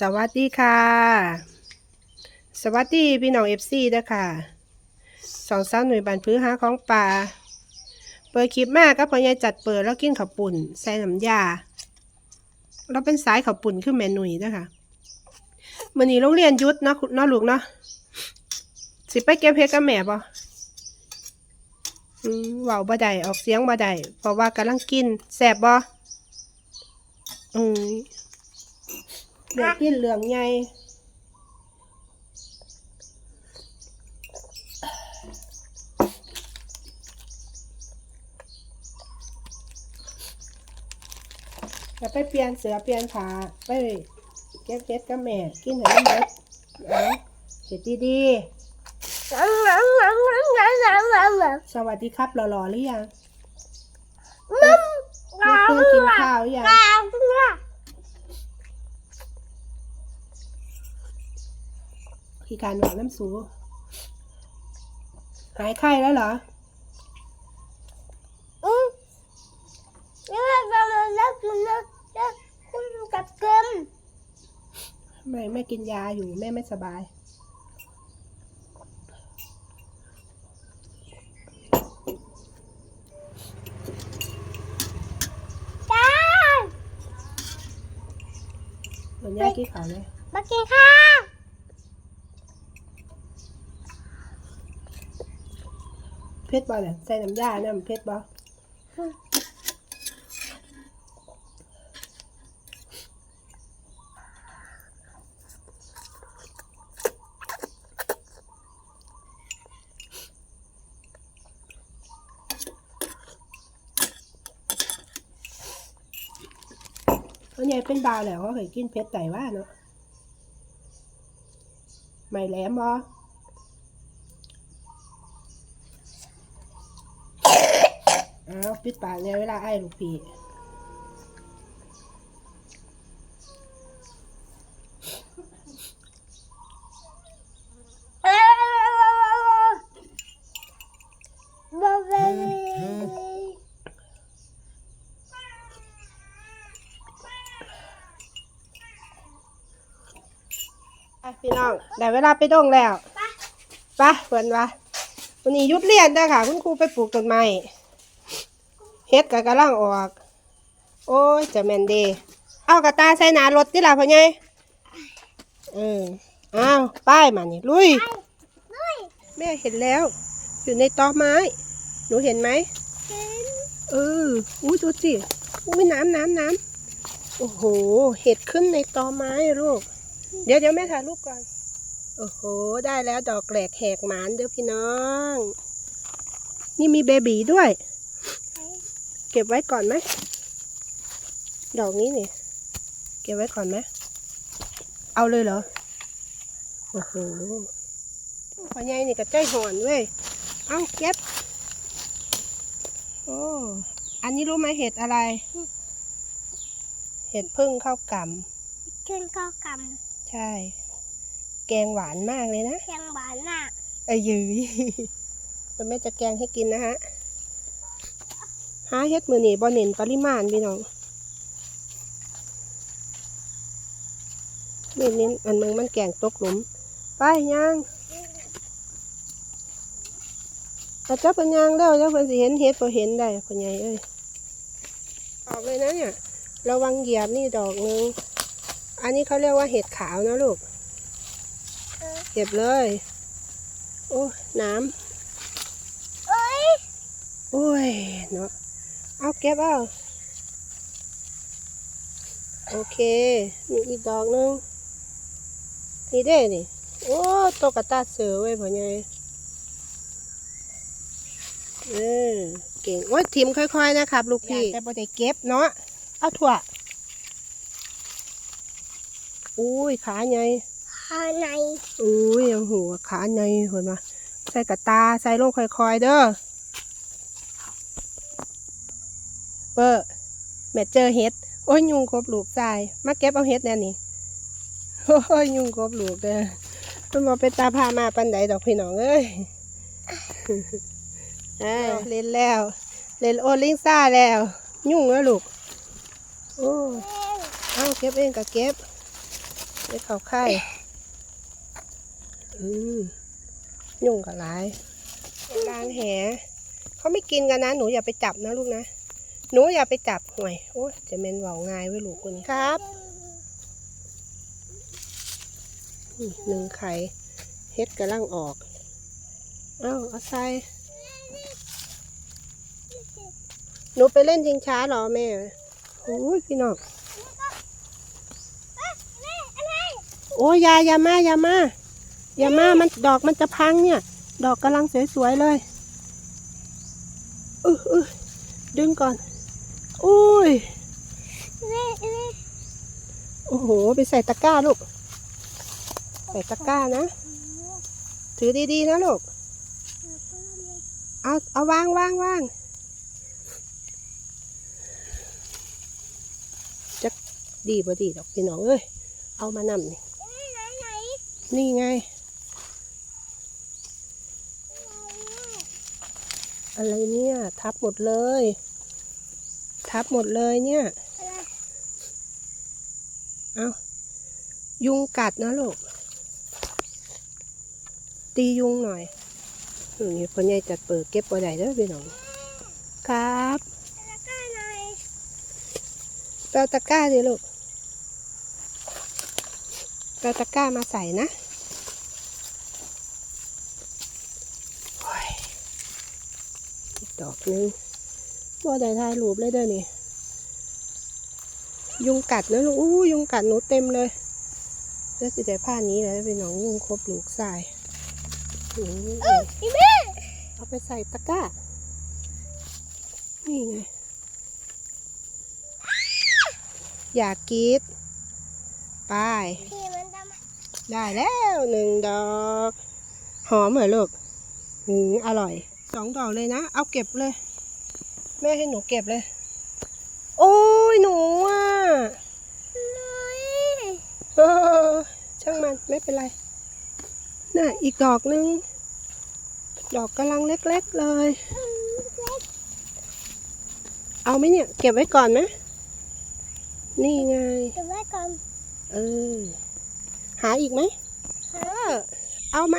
สวัสดีค่ะ สวัสดีพี่น้องเอฟซีด้วยค่ะสองสาวหน่วยบันพื้นหาของป่าเปิดคลิปมาก็พอยายจัดเปิดแล้วกินข้าวปุ่นใส่น้ำยา เราเป็นสายข้าวปุ่นขึ้นแม่นุ่ยนะคะมื่อนี้โรงเรียนยุดเนาะเนาะลูกเนาะสิไปเก็บเพชรกับแม่ปะอืมเว้าบ่ได้ออกเสียงบ่ได้เพราะว่ากำลังกินแสบบ่อืม เด็กกินเหลืองไงจะไปเปลี่ยนเสือเปลี่ยนผ้าไปเก็บเก็บกับแม่กินให้มันเบิดเอาเห็ดดีๆ สวัสดีครับหล่อๆหรือยังเมื่อคืนกินข้าวหรือยัง พี่การหวานน้ำสูหายไข้แล้วเหรอกับเกิมไม่ไม่กินยาอยู่แม่ไม่สบาย จ้าเหมือนยากี่เขาวเลยมากินข้าว เพชรบอเนี่ยใส่น้ำยาเนี่ยมันเพชรบอเพราเนี่ยเป็นบาแหละเขาเคยกินเพชรไต่ว่าเนาะไม่แหลมบอ อ้าว ปิดปากเนี่ยเวลาไอ้ลูกพี่เอ้ยบาเลไปพี่น้องได้เวลาไปดงแล้ว ไปเพื่อนวะวันนี้ยุดเรียนได้อค่ะ คุณครูไปปลูกต้นไม้ เฮ็ดกับกระลังออก โอ้ยเจะแมนเดเอากระตาใส่หนารถที่ล่ะพ่อใหญ่เอออ้าวป้ายมานี่ลุยนุ้ยแม่เห็นแล้ว อยู่ในตอไม้ หนูเห็นไหมกินเอออุ้ยดูสิอุ้ยน้ำน้ำน้ำโอ้โห เห็ดขึ้นในตอไม้อะลูก เดี๋ยวเดี๋ยวแม่ถ่ายรูปก่อน โอ้โห ได้แล้วดอกแหลกแหกหมานเด้อพี่น้อง นี่มีเบบีด้วย เก็บไว้ก่อนไหม ดอกนี้นี่ เก็บไว้ก่อนไหม เอาเลยเหรอ โอ้โหพ่อใหญ่นี่ก็ใจหอนเว้ย เอาเก็บ โอ้ อันนี้รู้ไหมเห็ดอะไร เห็ดพึ่งข้าวกกินข้าวกำใช่ แกงหวานมากเลยนะำเพียงหวานน่ะไอ้ยืยคุณแม่จะแกงให้กินนะฮะ หาเห็ดมือนี่บ่เน้นปริมาณพี่น้องเน้นเน้นอันมึงมันแกงตกหลุม ไปย่างแต่เจ้าเป็นย่างแล้วเจ้าเพิ่นสิเห็นเห็ดพอเห็นได้คนใหญ่เอ้ยออกเลยนะเนี่ยระวังเหยียบนี่ดอกหนึง อันนี้เขาเรียกว่าเห็ดขาวนะลูก เก็บเลย โอ้ น้เอ้ยำโอ้ย เนาะ เอาเก็บเอาโอเค มีอีกดอกหนึงนี่เด้นี่ โอ้ตกกระตาเสือไว้ยพ่อใหญ่เออเก่งโอ้ยทิมค่อยๆนะครับ ลูกพี่แต่บ่ได้เก็บเนาะเอาถั่วอุ้ยขาใหญ่ข้างในอุ้ยยังหัวขาใหญ่เห็นไหมใส่กระตาใส่ลงค่อยๆเด้อ เปอร์แม่เจอเห็ด โอ้ยยุงกบลูกตาย มาเก็บเอาเห็ดแน่นี่ โอ้ยยุงกบลูกเด้อมันบอกเป็นตาพามาปันใดดอกพี่น้องเอ้ยอ่าเล่นแล้ว เล่นโอลิงซ่าแล้ว ยุ่งแล้วลูก โอ้เอาเก็บเองก็เก็บเฮ็ดเขาไข่อืมยุ่งกับหลายกลางแหเขาไม่กินกันนะ หนูอย่าไปจับนะลูกนะ หนูอย่าไปจับห่วยโอ้ยจะเมนเบาง่ายไว้ลูกคนนี้ครับอืมหนึ่งไข่เฮ็ดกำลังออก เอ้าเอาใส่หนูไปเล่นชิงช้าเหรอแม่โอ้ยพี่น้องโอ้ยอยาอยามาอยามาอย่ามา มันดอกมันจะพังเนี่ย ดอกกำลังสวยๆเลย อืออือดึงก่อน อุ้ยนี่นี่โอ้โห ไปใส่ตะกร้าลูก ใส่ตะกร้านะ ถือดีๆนะลูก เอา เอาวางวางวางจะดีบ่ดีดอกพี่น้องเอ้ย เอามานำนี่ไหนไหนนี่ไง อะไรเนี่ย ทับหมดเลย ทับหมดเลยเนี่ย เอายุงกัดนะลูก ตียุงหน่อยอืมนี่พ่อใหญ่จัดเปิดเก็บบ่ได้เด้อพี่น้อง ครับแล้วก็ไหนแปาตะก้าดิลูกแปเอาตะก้ามาใส่นะโอ้ยอีกดอกนึง บ่ได้ถ่ายรูปเลยเด้อนี่ ยุงกัดนะลูกอู้ยุงกัดหนูเต็มเลยแล้วสิได้ผ้านี้แล้วเป็นน้องยุงครบลูกทรายอืมอีแม่เอาไปใส่ตะกร้า นี่ไง อยากกรีดไป พี่มันทำได้แล้วหนึ่งดอก หอมเหรอลูกอืมอร่อย สองดอกเลยนะ เอาเก็บเลย แม่ให้หนูเก็บเลย โอ้ยหนูอะเลยเออช่างมันไม่เป็นไร น่ะอีกดอกนึง ดอกกำลังเล็กๆเลย เอาไหมเนี่ย เก็บไว้ก่อนไหมนี่ไง เก็บไว้ก่อน เออ หาอีกไหมเออ เอาไหม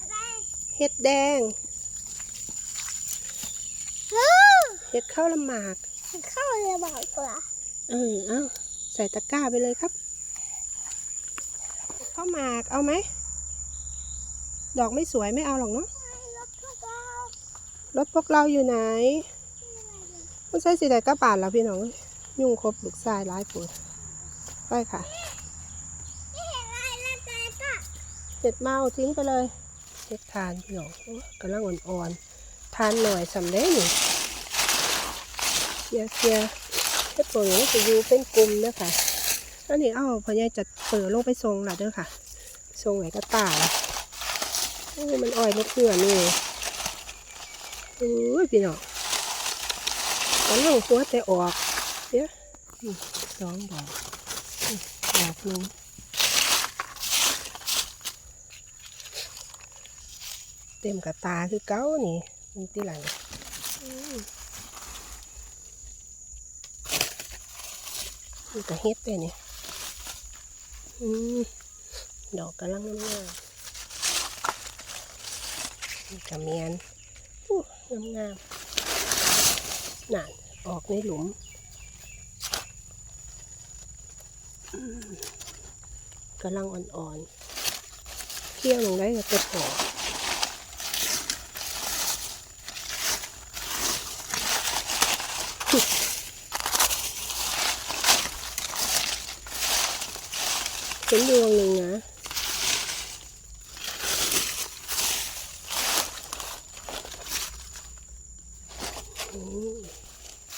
อะไรเห็ดแดง เฮ้ย เห็ดข้าวละหมาก เข้าเลยบอกกว่าเออเอาใส่ตะกร้าไปเลยครับข้าวหมากเอาไหม ดอกไม่สวยไม่เอาหรอกเนาะรถพวกเรารถพวกเราอยู่ไหนไม่ใช่สิได้กระบาดแล้วพี่น้อง ยุ่งครบลูกทรายร้ายปุ๋ยไปค่ะ ไม่เห็นอะไรแล้วแต่ก็เห็ดเมาทิ้งไปเลย เห็ดทานพี่น้องโอ้กำลังอ่อนๆทานหน่อยสำเร็จนี่ เคลียเคียร์เห็ดปุ๋ยจะอยู่เป็นกลุ่มนะคะอันนี้เอ้าพอใหญายจะเปิดลงไปทรงหล่ะเด้อค่ะทรงไหนก็ตาละโอ้มันอ่อยมะเขือนี่โอ้ยพี่น้องกำลังหัวแต่ออกเดี๋ยวสองดอกดอกหนึงเต็มกับตาคือเก้านี่มันที่หลังอืม นี่ก็เฮ็ดไปนี่อืมดอกกำลังงามนี่กระเมียนอู้งามๆนั่นออกในหลุมกำลังอ่อนๆเคี่ยวลงได้ก็จะพอ เป็นดวงหนึ่งนะ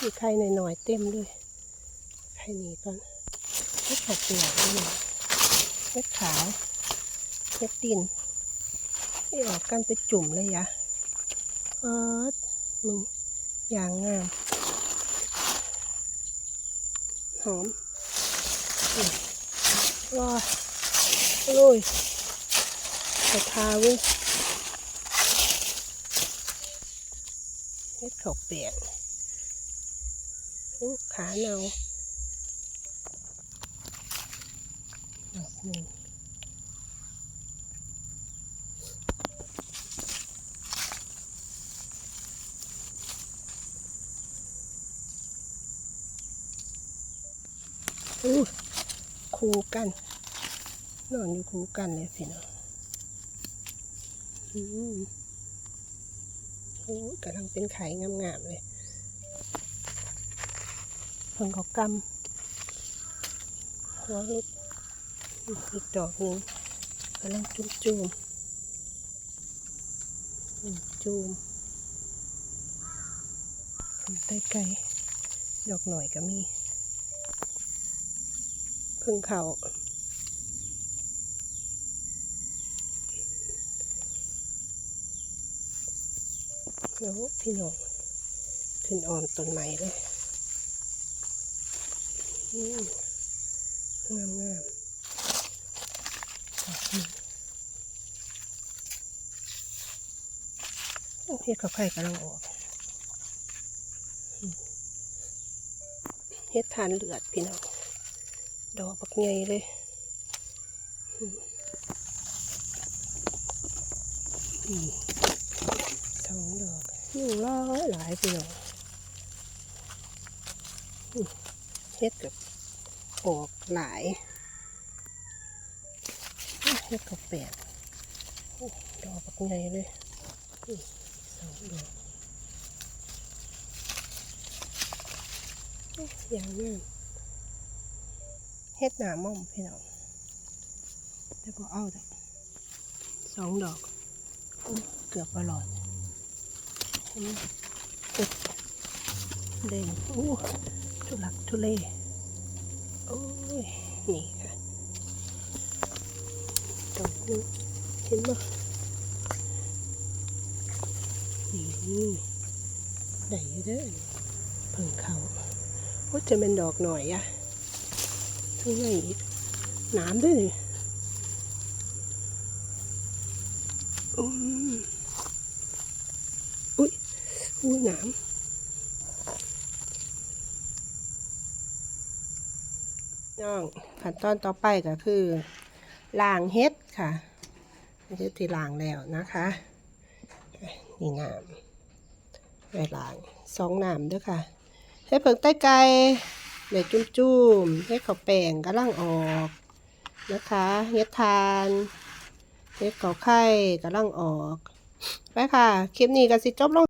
มีไข่หน่อยๆเต็มเลยไข่นี้ก่อนเม็ดขาวเปลือกนี่เม็ดขาวเม็ดดินนี่ออกกันเป็นจุ่มเลยยะเออมึงอย่างงามหอม ว้าโอ้ยกระทาเว้ยเฮ็ดเขาเปียกขาเนาดอกหนึ่งอู้ คู่กันนอนอยู่คู่กันเลยพี่น้องอืมโอ้กำลังเป็นไข่งามๆเลยเพิ่งเขากำหัวลุกอีกดอกหนึ่งกำลังจุ่มจุ่มๆอืมจุ่มใต้ไก่ดอกหน่อยก็มี พิ่งเขาแล้วพี่น้องขึ้นออมต้นไม้เลยงามงามโอ้เฮ็ดกับไข่กำลังออกอืมเฮ็ดทานเลือดพี่น้อง ดอกบักใหญ่เลยอือสองดอกยุ่งร้อยหลายพี่น้องอืมเฮ็ดกับออกหลายเฮ็ดกับแปดดอกบักใหญ่เลยอืมสองดอกอย่างนั้ เฮ็ดหนาม่อมพี่น้องแต่ก็เอาแต่สองดอกอเกือบประหลอดอืมอึดเด่นอู้ทุลักทุเลโอ้ย นี่ค่ะดอกนี้เห็นไหมนี่ได้เด้อเพิ่งเขาโอ้จะเป็นดอกหน่อยอะ้งไงอีกน้ำด้วยอืมอุ้ยอุ้ยหนามน้องขั้นตอนต่อไปก็คือล้างเฮ็ดค่ะเฮ็ดที่ล้างแล้วนะคะนี่น้ำไปล้างสองน้ำด้วยค่ะเฮ็ดเผิงใต้ไก่ เด็ดจุ่มๆเฮ็ดข้าวแป้งกำลังออกนะคะเฮ็ดทานเฮ็ดข้าวไข่กำลังออก ไปค่ะ คลิปนี้ก็สิจบลง